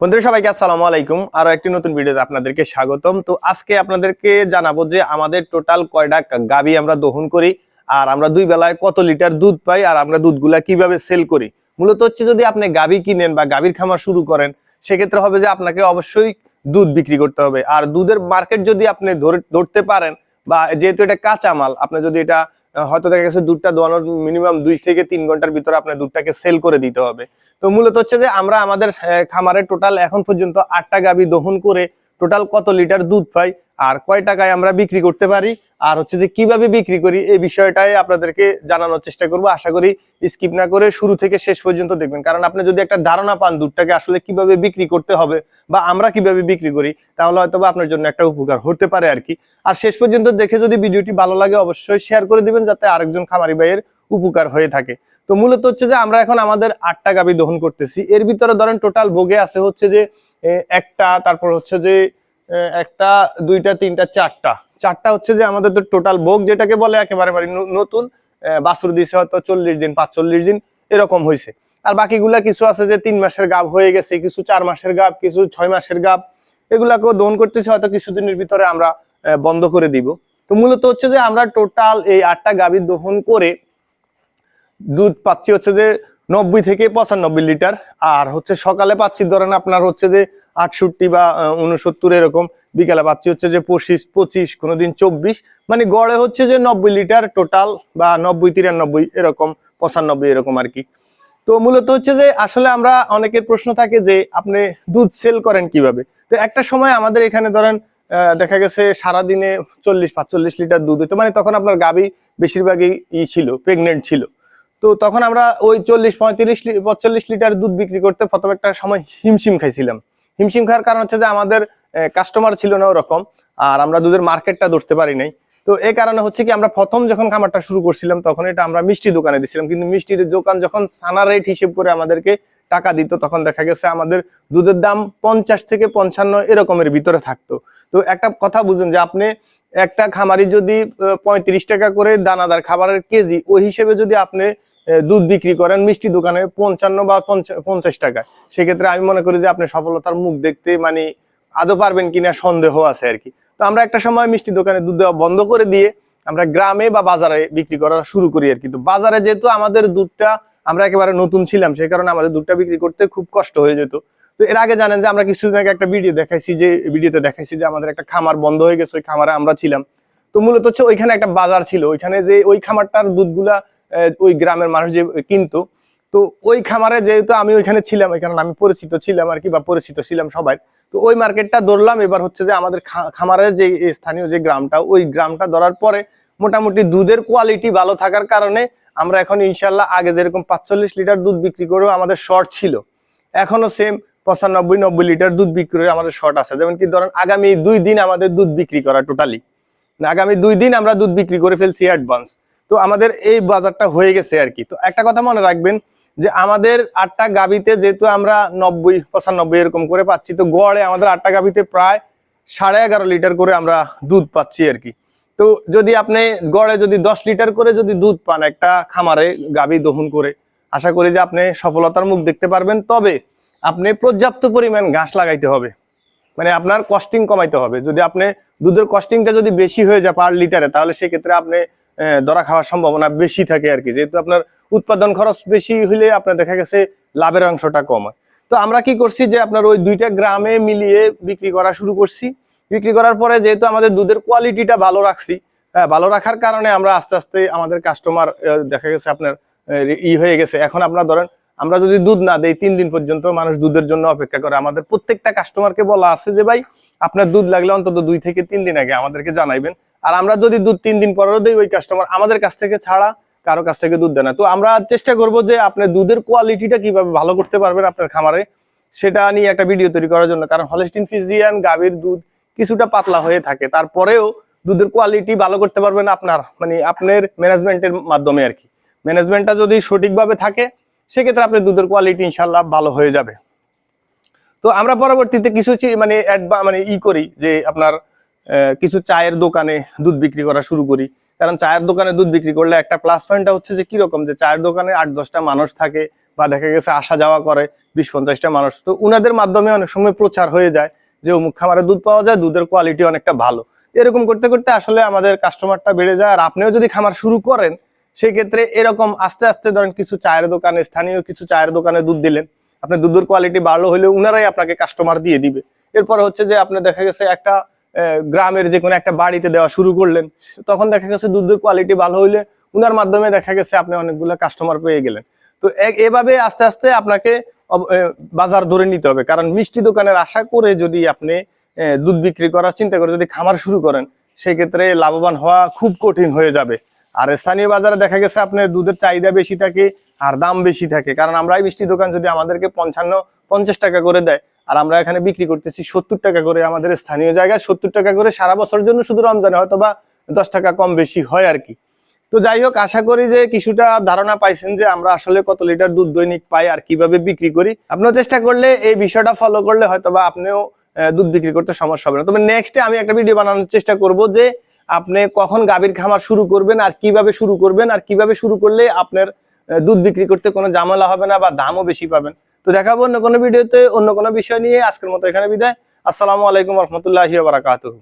বন্ধুরা, সবাইকে আসসালামু আলাইকুম। আরও একটি নতুন ভিডিওতে আপনাদেরকে স্বাগতম। তো আজকে আপনাদেরকে জানাব যে আমাদের টোটাল কয়টা গাবি আমরা দহন করি, আর আমরা দুই বেলায় কত লিটার দুধ পাই, আর আমরা দুধগুলা কীভাবে সেল করি। মূলত হচ্ছে যদি আপনি গাবি কিনেন বা গাবির খামার শুরু করেন, সেক্ষেত্রে হবে যে আপনাকে অবশ্যই দুধ বিক্রি করতে হবে। আর দুধের মার্কেট যদি আপনি ধরে, ধরতে পারেন, বা যেহেতু এটা কাঁচামাল, আপনি যদি এটা হয়তো দেখা গেছে দুধটা দোয়ানোর মিনিমাম দুই থেকে তিন ঘণ্টার ভিতরে আপনার দুধটাকে সেল করে দিতে হবে। তো মূলত হচ্ছে যে আমরা আমাদের খামারে টোটাল এখন পর্যন্ত আটটা গাভী দহন করে টোটাল কত লিটার দুধ পাই? আর কয় টাকায় আমরা বিক্রি করতে পারি? আর হচ্ছে যে কীভাবে বিক্রি করি? এই বিষয়টাই আপনাদেরকে জানানোর চেষ্টা করব। আশা করি স্কিপ না করে শুরু থেকে শেষ পর্যন্ত দেখবেন। কারণ আপনি যদি একটা ধারণা পান দুধটাকে আসলে কীভাবে বিক্রি করতে হবে বা আমরা কীভাবে বিক্রি করি, তাহলে হয়তো আপনার জন্য একটা উপকার হতে পারে আর কি। আর শেষ পর্যন্ত দেখে যদি ভিডিওটি ভালো লাগে, অবশ্যই শেয়ার করে দিবেন যাতে আরেকজন খামারি ভাইয়ের উপকার হয়ে থাকে। তো মূলত হচ্ছে যে আমরা এখন আমাদের আটটা গাবি দহন করতেছি। এর ভিতরে ধরেন টোটাল ভোগে আছে হচ্ছে যে একটা, তারপর হচ্ছে যে একটা, দুইটা, তিনটা, চারটা। চারটা হচ্ছে যে আমাদের তো টোটাল ভোগ, যেটাকে বলে একেবারে মানে নতুন বাছুর দিছে হয়তো চল্লিশ দিন, পাঁচচল্লিশ দিন, এরকম হয়েছে আর বাকিগুলা কিছু আছে যে তিন মাসের গাব হয়ে গেছে, কিছু চার মাসের গাব, কিছু ছয় মাসের গাব। এগুলাকেও দহন করতেছি, হয়তো কিছুদিনের ভিতরে আমরা বন্ধ করে দিব। তো মূলত হচ্ছে যে আমরা টোটাল এই আটটা গাভীর দহন করে দুধ পাচ্ছি হচ্ছে যে নব্বই থেকে পঁচানব্বই লিটার। আর হচ্ছে সকালে পাচ্ছি, ধরেন আপনার হচ্ছে যে আটষট্টি বা উনসত্তর এরকম। বিকেলে পাচ্ছি হচ্ছে যে পঁচিশ পঁচিশ, কোনোদিন চব্বিশ। মানে গড়ে হচ্ছে যে নব্বই লিটার টোটাল বা নব্বই, তিরানব্বই এরকম, পঁচানব্বই এরকম আর কি। তো মূলত হচ্ছে যে আসলে আমরা অনেকের প্রশ্ন থাকে যে আপনি দুধ সেল করেন কীভাবে? তো একটা সময় আমাদের এখানে ধরেন দেখা গেছে সারাদিনে চল্লিশ, পাঁচচল্লিশ লিটার দুধ হতো মানে তখন আপনার গাবি বেশিরভাগই ই ছিল প্রেগনেন্ট ছিল। তো তখন আমরা ওই চল্লিশ, পঁয়ত্রিশ, পঁয়তাল্লিশ লিটার দুধ বিক্রি করতে প্রথম একটা সময় হিমশিম খাইছিলাম। হিমশিম খাওয়ার কারণ হচ্ছে যে আমাদের কাস্টমার ছিল না ওরকম, আর আমরা দুধের মার্কেটটা ধরতে পারি নাই। তো এই কারণে হচ্ছে কি আমরা প্রথম যখন খামারটা শুরু করছিলাম, তখন এটা আমরা মিষ্টি দোকানে দিছিলাম। কিন্তু মিষ্টির দোকান যখন সানা রেট হিসেব করে আমাদেরকে টাকা দিত, তখন দেখা গেছে আমাদের দুধের দাম পঞ্চাশ থেকে পঞ্চান্ন এরকমের ভিতরে থাকতো। তো একটা কথা বুঝুন যে আপনি একটা খামারি যদি পঁয়ত্রিশ টাকা করে দানাদার খাবারের কেজি, ওই হিসেবে যদি আপনি দুধ বিক্রি করেন, মিষ্টি দোকানে পঞ্চান্ন বা পঞ্চাশ টাকায়। সেক্ষেত্রে আমি মনে করি যে আপনি সফলতার মুখ দেখতে মানে আদৌ পারবেন কিনা সন্দেহ আছে আর কি। তো আমরা একটা সময় মিষ্টি দোকানে দুধ দেওয়া বন্ধ করে দিয়ে আমরা গ্রামে বা বাজারে বিক্রি করা শুরু করি আর কি। তো বাজারে যেহেতু আমাদের দুধটা আমরা একেবারে নতুন ছিলাম, সেই কারণে আমাদের দুধটা বিক্রি করতে খুব কষ্ট হয়ে যেত। তো এর আগে জানেন যে আমরা কিছুদিন আগে একটা ভিডিও দেখাইছি যে, ভিডিওতে দেখাইছি যে আমাদের একটা খামার বন্ধ হয়ে গেছে, ওই খামারে আমরা ছিলাম। তো মূলত হচ্ছে ওইখানে একটা বাজার ছিল। ওইখানে যে ওই খামারটার দুধগুলা ওই গ্রামের মানুষ যে কিনতো, তো ওই খামারে যেহেতু আমি ওইখানে ছিলাম ওই কারণে আমি পরিচিত ছিলাম আর কি, বা পরিচিত ছিলাম সবাই, তো ওই মার্কেটটা ধরলাম। এবার হচ্ছে যে আমাদের খামারের যে স্থানীয় যে গ্রামটা, ওই গ্রামটা ধরার পরে মোটামুটি দুধের কোয়ালিটি ভালো থাকার কারণে আমরা এখন ইনশাল্লাহ আগে যেরকম পাঁচচল্লিশ লিটার দুধ বিক্রি করেও আমাদের শর্ট ছিল। এখনও সেম পঁচানব্বই, নব্বই লিটার দুধ বিক্রি করে আমাদের শর্ট আছে। যেমন কি ধরেন, আগামী দুই দিন আমাদের দুধ বিক্রি করা টোটালি আগামী দুই দিন আমরা দুধ বিক্রি করে ফেলছি অ্যাডভান্স তো আমাদের এই বাজারটা হয়ে গেছে আর কি। তো একটা কথা মনে রাখবেন যে আমাদের আটটা গাবিতে যেহেতু আমরা নব্বই, পঁচানব্বই এরকম করে পাচ্ছি, তো গড়ে আমাদের আটটা গাবিতে প্রায় সাড়ে এগারো লিটার করে আমরা দুধ পাচ্ছি আর কি। তো যদি আপনি গড়ে যদি দশ লিটার করে যদি দুধ পান একটা খামারে গাবি দহন করে, আশা করি যে আপনি সফলতার মুখ দেখতে পারবেন। তবে আপনি পর্যাপ্ত পরিমাণ ঘাস লাগাইতে হবে। মানে আপনার কস্টিং কমাইতে হবে। যদি আপনি দুধের কস্টিংটা যদি বেশি হয়ে যায় পার লিটারে তাহলে সেক্ষেত্রে আপনি ধরা খাওয়ার সম্ভাবনা বেশি থাকে আর কি। যেহেতু আপনার উৎপাদন খরচ বেশি হলে আপনার দেখা গেছে লাভের অংশটা কম। হয় তো আমরা কি করছি যে আপনার ওই দুইটা গ্রামে মিলিয়ে বিক্রি করা শুরু করছি। বিক্রি করার পরে যেহেতু আমাদের দুধের কোয়ালিটিটা ভালো রাখছি হ্যাঁ, ভালো রাখার কারণে আমরা আস্তে আস্তে আমাদের কাস্টমার দেখা গেছে আপনার ই হয়ে গেছে। এখন আপনার ধরেন আমরা যদি দুধ না দেই তিন দিন পর্যন্ত মানুষ দুধের জন্য অপেক্ষা করে। আমাদের প্রত্যেকটা কাস্টমারকে বলা আছে যে ভাই আপনার দুধ লাগলে অন্তত দুই থেকে তিন দিন আগে আমাদেরকে জানাইবেন। আর আমরা যদি দুধ তিন দিন পরেও দিই ওই কাস্টমার আমাদের কাছ থেকে ছাড়া কারও কাছ থেকে দুধ দেয় না। তো আমরা চেষ্টা করব যে আপনি দুধের কোয়ালিটিটা কীভাবে ভালো করতে পারবেন আপনার খামারে, সেটা নিয়ে একটা ভিডিও তৈরি করার জন্য। কারণ হলিস্টিন ফিজিয়ান গাভীর দুধ কিছুটা পাতলা হয়ে থাকে, তারপরেও দুধের কোয়ালিটি ভালো করতে পারবেন আপনার মানে আপনার ম্যানেজমেন্টের মাধ্যমে আর কি। ম্যানেজমেন্টটা যদি সঠিকভাবে থাকে, সেক্ষেত্রে আপনার দুধের কোয়ালিটি ইনশাল্লাহ ভালো হয়ে যাবে। তো আমরা পরবর্তীতে কিছু মানে মানে ই করি যে আপনার কিছু চায়ের দোকানে দুধ বিক্রি করা শুরু করি। কারণ চায়ের দোকানে দুধ বিক্রি করলে একটা প্লাস পয়েন্টটা হচ্ছে যে কীরকম যে চায়ের দোকানে আট, দশটা মানুষ থাকে বা দেখা গেছে আসা যাওয়া করে বিশ, পঞ্চাশটা মানুষ। তো উনাদের মাধ্যমে অনেক সময় প্রচার হয়ে যায় যে অমুক খামারে দুধ পাওয়া যায়, দুধের কোয়ালিটি অনেকটা ভালো। এরকম করতে করতে আসলে আমাদের কাস্টমারটা বেড়ে যায়। আর আপনিও যদি খামার শুরু করেন সেই ক্ষেত্রে এরকম আস্তে আস্তে ধরেন কিছু চায়ের দোকানে, স্থানীয় কিছু চায়ের দোকানে দুধ দিলেন, আপনার দুধের কোয়ালিটি ভালো হলে উনারাই আপনাকে কাস্টমার দিয়ে দিবে। এরপর হচ্ছে যে আপনি দেখা গেছে একটা গ্রামের যে কোনো একটা বাড়িতে দেওয়া শুরু করলেন, তখন দেখা গেছে দুধের কোয়ালিটি ভালো হইলে উনার মাধ্যমে দেখা গেছে আপনি অনেকগুলো কাস্টমার পেয়ে গেলেন। তো এভাবে আস্তে আস্তে আপনাকে বাজার ধরে নিতে হবে। কারণ মিষ্টি দোকানের আশা করে যদি আপনি দুধ বিক্রি করার চিন্তা করে যদি খামার শুরু করেন, সেক্ষেত্রে লাভবান হওয়া খুব কঠিন হয়ে যাবে। আর স্থানীয় বাজারে দেখা গেছে আপনার দুধের চাহিদা বেশি থাকে, আর দাম বেশি থাকে। কারণ আমরা মিষ্টি দোকান যদি আমাদেরকে পঞ্চান্ন, পঞ্চাশ টাকা করে দেয় আর আমরা এখানে বিক্রি করতেছি সত্তর টাকা করে আমাদের স্থানীয় জায়গায় সত্তর টাকা করে সারা বছরের জন্য শুধু রমজানে হয়তো বা দশ টাকা কম বেশি হয় আর কি। তো যাই হোক, আশা করি যে কিছুটা ধারণা পাইছেন যে আমরা আসলে কত লিটার দুধ দৈনিক পাই আর কীভাবে বিক্রি করি। আপনার চেষ্টা করলে এই বিষয়টা ফলো করলে হয়তো বা আপনিও দুধ বিক্রি করতে সমস্যা হবে না। তবে নেক্সটে আমি একটা ভিডিও বানানোর চেষ্টা করব যে আপনি কখন গাভীর খামার শুরু করবেন আর কীভাবে শুরু করবেন আর কীভাবে শুরু করলে আপনার দুধ বিক্রি করতে কোনো ঝামেলা হবে না বা দামও বেশি পাবেন। তো দেখাবো অন্য কোনো ভিডিওতে, অন্য কোনো বিষয় নিয়ে। আজকের মতো এখানে বিদায়। আসসালামু আলাইকুম রহমতুল্লাহি বারাকাতুহু।